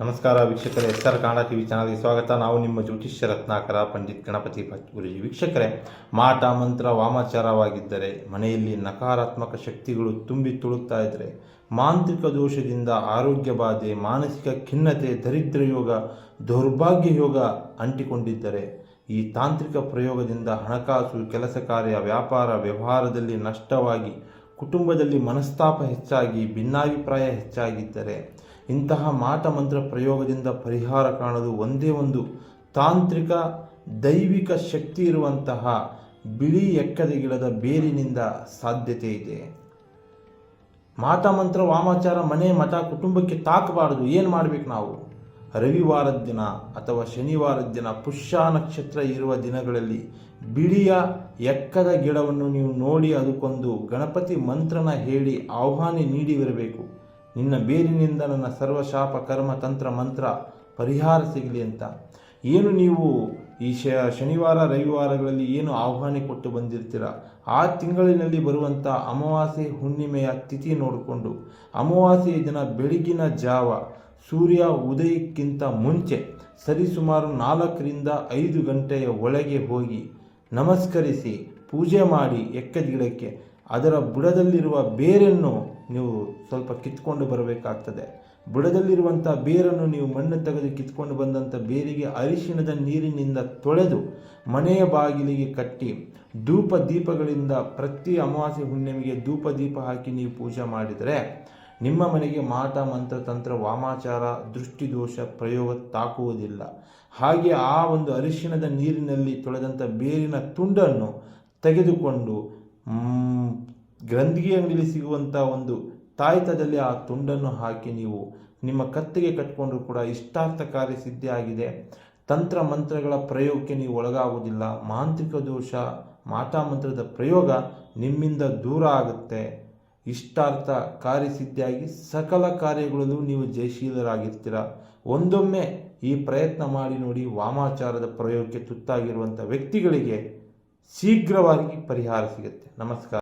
ನಮಸ್ಕಾರ ವೀಕ್ಷಕರೇ, S R Kannada TV ಚಾನಲ್ಗೆ ಸ್ವಾಗತ. ನಾವು ನಿಮ್ಮ ಜ್ಯೋತಿಷ್ಯ ರತ್ನಾಕರ, ಪಂಡಿತ್ ಗಣಪತಿ ಭಟ್ ಗುರುಜಿ. ವೀಕ್ಷಕರೇ, ಮಾಟ ಮಂತ್ರ ವಾಮಾಚಾರವಾಗಿದ್ದರೆ, ಮನೆಯಲ್ಲಿ ನಕಾರಾತ್ಮಕ ಶಕ್ತಿಗಳು ತುಂಬಿ ತುಳುಕ್ತಾ ಇದ್ದರೆ ಮಾಂತ್ರಿಕ ದೋಷದಿಂದ ಆರೋಗ್ಯ ಬಾಧೆ, ಮಾನಸಿಕ ಖಿನ್ನತೆ, ದರಿದ್ರ ಯೋಗ, ದೌರ್ಭಾಗ್ಯ ಯೋಗ ಅಂಟಿಕೊಂಡಿದ್ದರೆ, ಈ ತಾಂತ್ರಿಕ ಪ್ರಯೋಗದಿಂದ ಹಣಕಾಸು, ಕೆಲಸ ಕಾರ್ಯ, ವ್ಯಾಪಾರ, ವ್ಯವಹಾರದಲ್ಲಿ ನಷ್ಟವಾಗಿ, ಕುಟುಂಬದಲ್ಲಿ ಮನಸ್ತಾಪ ಹೆಚ್ಚಾಗಿ, ಭಿನ್ನಾಭಿಪ್ರಾಯ ಹೆಚ್ಚಾಗಿದ್ದರೆ ಇಂತಹ ಮಾಟ ಮಂತ್ರ ಪ್ರಯೋಗದಿಂದ ಪರಿಹಾರ ಕಾಣಲು ಒಂದೇ ಒಂದು ತಾಂತ್ರಿಕ ದೈವಿಕ ಶಕ್ತಿ ಇರುವಂತಹ ಬಿಳಿ ಎಕ್ಕದ ಗಿಡದ ಬೇರಿನಿಂದ ಸಾಧ್ಯತೆ ಇದೆ. ಮಾಟ ಮಂತ್ರ ವಾಮಾಚಾರ ಮನೆ ಮಠ ಕುಟುಂಬಕ್ಕೆ ತಾಕಬಾರದು. ಏನು ಮಾಡಬೇಕು ನಾವು? ರವಿವಾರದ ದಿನ ಅಥವಾ ಶನಿವಾರದ ದಿನ ಪುಷ್ಯ ನಕ್ಷತ್ರ ಇರುವ ದಿನಗಳಲ್ಲಿ ಬಿಳಿಯ ಎಕ್ಕದ ಗಿಡವನ್ನು ನೀವು ನೋಡಿ ಅದಕ್ಕೊಂದು ಗಣಪತಿ ಮಂತ್ರನ ಹೇಳಿ ಆಹ್ವಾನ ನೀಡಿ ಬರಬೇಕು. ನಿನ್ನ ಬೇರಿನಿಂದ ನನ್ನ ಸರ್ವಶಾಪ, ಕರ್ಮ, ತಂತ್ರ, ಮಂತ್ರ ಪರಿಹಾರ ಸಿಗಲಿ ಅಂತ. ಏನು ನೀವು ಈ ಶ, ಶನಿವಾರ, ರವಿವಾರಗಳಲ್ಲಿ ಏನು ಆಹ್ವಾನ ಕೊಟ್ಟು ಬಂದಿರ್ತೀರ? ಆ ತಿಂಗಳಿನಲ್ಲಿ ಬರುವಂಥ ಅಮಾವಾಸ್ಯೆ ಹುಣ್ಣಿಮೆಯ ತಿಥಿ ನೋಡಿಕೊಂಡು, ಅಮಾವಾಸ್ಯೆಯ ದಿನ ಬೆಳಗಿನ ಜಾವ, ಸೂರ್ಯ ಉದಯಕ್ಕಿಂತ ಮುಂಚೆ ಸರಿಸುಮಾರು ನಾಲ್ಕರಿಂದ ಐದು ಗಂಟೆಯ ಒಳಗೆ ಹೋಗಿ ನಮಸ್ಕರಿಸಿ, ಪೂಜೆ ಮಾಡಿ ಎಕ್ಕದ ಗಿಡಕ್ಕೆ ಅದರ ಬುಡದಲ್ಲಿರುವ ಬೇರನ್ನು ನೀವು ಸ್ವಲ್ಪ ಕಿತ್ಕೊಂಡು ಬರಬೇಕಾಗ್ತದೆ. ಬುಡದಲ್ಲಿರುವಂಥ ಬೇರನ್ನು ನೀವು ಮಣ್ಣು ತೆಗೆದು ಕಿತ್ಕೊಂಡು ಬಂದಂಥ ಬೇರಿಗೆ ಅರಿಶಿಣದ ನೀರಿನಿಂದ ತೊಳೆದು ಮನೆಯ ಬಾಗಿಲಿಗೆ ಕಟ್ಟಿ ಧೂಪ ದೀಪಗಳಿಂದ ಪ್ರತಿ ಅಮಾವಾಸ್ಯೆ ಹುಣ್ಣಿಮೆಗೆ ಧೂಪ ದೀಪ ಹಾಕಿ ನೀವು ಪೂಜೆ ಮಾಡಿದರೆ ನಿಮ್ಮ ಮನೆಗೆ ಮಾಟ ಮಂತ್ರ, ತಂತ್ರ, ವಾಮಾಚಾರ ದೃಷ್ಟಿದೋಷ ಪ್ರಯೋಗ ತಾಕುವುದಿಲ್ಲ. ಹಾಗೆ ಆ ಒಂದು ಅರಿಶಿಣದ ನೀರಿನಲ್ಲಿ ತೊಳೆದಂಥ ಬೇರಿನ ತುಂಡನ್ನು ತೆಗೆದುಕೊಂಡು ಗ್ರಂಥಿಗೆ ಅಂಗಡಿಯಲ್ಲಿ ಸಿಗುವಂಥ ಒಂದು ತಾಯ್ತದಲ್ಲಿ ಆ ತುಂಡನ್ನು ಹಾಕಿ ನೀವು ನಿಮ್ಮ ಕತ್ತಿಗೆ ಕಟ್ಟಿಕೊಂಡರೂ ಕೂಡ ಇಷ್ಟಾರ್ಥಕಾರಿ ಸಿದ್ಧಿ ಆಗಿದೆ ತಂತ್ರ ಮಂತ್ರಗಳ ಪ್ರಯೋಗಕ್ಕೆ ನೀವು ಒಳಗಾಗುವುದಿಲ್ಲ. ಮಾಂತ್ರಿಕ ದೋಷ, ಮಾತಾ ಮಂತ್ರದ ಪ್ರಯೋಗ ನಿಮ್ಮಿಂದ ದೂರ ಆಗುತ್ತೆ. ಇಷ್ಟಾರ್ಥ ಕಾರ್ಯಸಿದ್ಧಿಯಾಗಿ ಸಕಲ ಕಾರ್ಯಗಳಲ್ಲೂ ನೀವು ಜಯಶೀಲರಾಗಿರ್ತೀರ. ಒಂದೊಮ್ಮೆ ಈ ಪ್ರಯತ್ನ ಮಾಡಿ ನೋಡಿ ವಾಮಾಚಾರದ ಪ್ರಯೋಗಕ್ಕೆ ತುತ್ತಾಗಿರುವಂಥ ವ್ಯಕ್ತಿಗಳಿಗೆ ಶೀಘ್ರವಾಗಿ ಪರಿಹಾರ ಸಿಗುತ್ತೆ. ನಮಸ್ಕಾರ.